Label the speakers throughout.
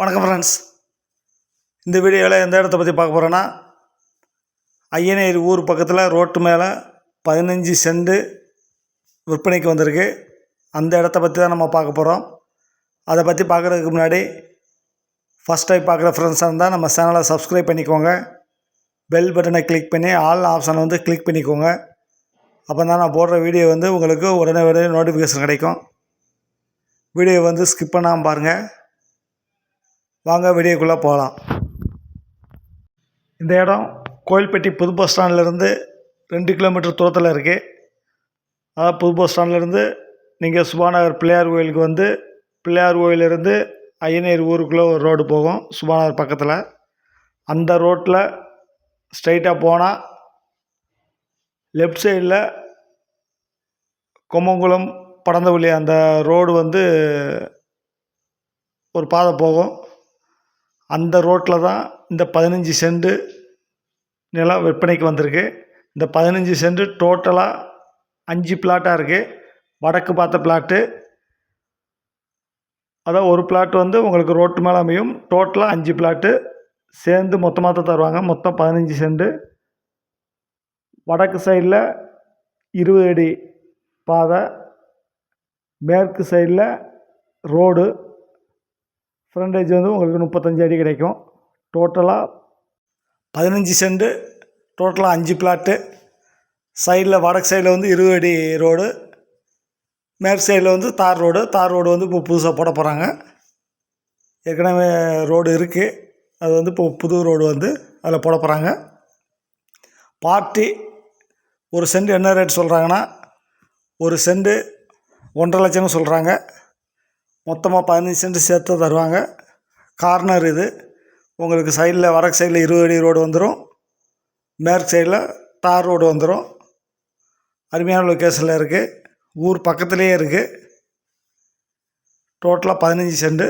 Speaker 1: வணக்கம் ஃப்ரெண்ட்ஸ் இந்த வீடியோவில் எந்த இடத்த பற்றி பார்க்க போகிறோன்னா ஐயனேரி ஊர் பக்கத்தில் ரோட்டு மேலே பதினஞ்சு செண்டு விற்பனைக்கு வந்திருக்கு. அந்த இடத்த பற்றி தான் நம்ம பார்க்க போகிறோம் அதை பற்றி பார்க்குறதுக்கு முன்னாடி ஃபஸ்ட் டைம் பார்க்குற ஃப்ரெண்ட்ஸாக இருந்தால் நம்ம சேனலை சப்ஸ்கிரைப் பண்ணிக்கோங்க. பெல் பட்டனை கிளிக் பண்ணி ஆல் ஆப்ஷனை வந்து கிளிக் பண்ணிக்கோங்க. அப்போ தான் நான் போடுற வீடியோ வந்து உங்களுக்கு உடனே உடனே நோட்டிஃபிகேஷன் கிடைக்கும். வீடியோ வந்து ஸ்கிப் பண்ணாமல் பாருங்கள் வாங்க வெளியக்குள்ளே போகலாம். இந்த இடம் கோயில்பட்டி புது பஸ் ஸ்டாண்ட்லேருந்து ரெண்டு கிலோமீட்டர் தூரத்தில் இருக்குது அதாவது புது பஸ் ஸ்டாண்ட்லேருந்து நீங்கள் சுபாநகர் பிள்ளையார் கோயிலுக்கு வந்து பிள்ளையார் கோயிலிருந்து ஐயனேர் ஊருக்குள்ளே ஒரு ரோடு போகும் சுபாநகர் பக்கத்தில். அந்த ரோட்டில் ஸ்ட்ரைட்டாக போனால் லெஃப்ட் சைடில் கொம்மங்குளம் படந்தவள்ளி அந்த ரோடு வந்து ஒரு பாதை போகும். அந்த ரோட்டில் தான் இந்த பதினஞ்சு சென்ட் நிலம் விற்பனைக்கு வந்திருக்கு. இந்த பதினஞ்சு சென்ட் டோட்டலாக அஞ்சு பிளாட்டாக இருக்குது வடக்கு பார்த்த பிளாட்டு. அதான் ஒரு பிளாட் வந்து உங்களுக்கு ரோட்டு மேலே அமையும். டோட்டலாக அஞ்சு பிளாட்டு. சேர்ந்து மொத்தமாக தான் தருவாங்க. மொத்தம் பதினஞ்சு சென்ட் வடக்கு சைடில் இருபது அடி பாதை. மேற்கு சைடில் ரோடு. ஃப்ரண்டேஜ் வந்து உங்களுக்கு முப்பத்தஞ்சு அடி கிடைக்கும். டோட்டலாக பதினஞ்சு சென்ட்டு டோட்டலாக அஞ்சு பிளாட்டு சைடில் வடக்கு சைடில் வந்து இருபது அடி ரோடு மேற்கு சைடில் வந்து தார் ரோடு தார் ரோடு வந்து இப்போ புதுசாக போட போகிறாங்க ஏற்கனவே ரோடு இருக்குது அது வந்து இப்போ புது ரோடு வந்து அதில் போட போகிறாங்க பார்ட்டி ஒரு சென்ட் என்ன ரேட் சொல்கிறாங்கன்னா ஒரு சென்ட் ஒன்றரை லட்சம்னு சொல்கிறாங்க மொத்தமாக பதினஞ்சு சென்ட் சேர்த்து தருவாங்க. கார்னர் இது. உங்களுக்கு சைடில் வடக்கு சைடில் இருபது அடி ரோடு வந்துடும் மேற்கு சைடில் தார் ரோடு வந்துடும் அருமையான லொக்கேஷனில் இருக்குது ஊர் பக்கத்துலேயே இருக்குது டோட்டலாக பதினஞ்சு சென்ட்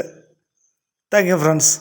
Speaker 1: தேங்க்யூ ஃப்ரெண்ட்ஸ்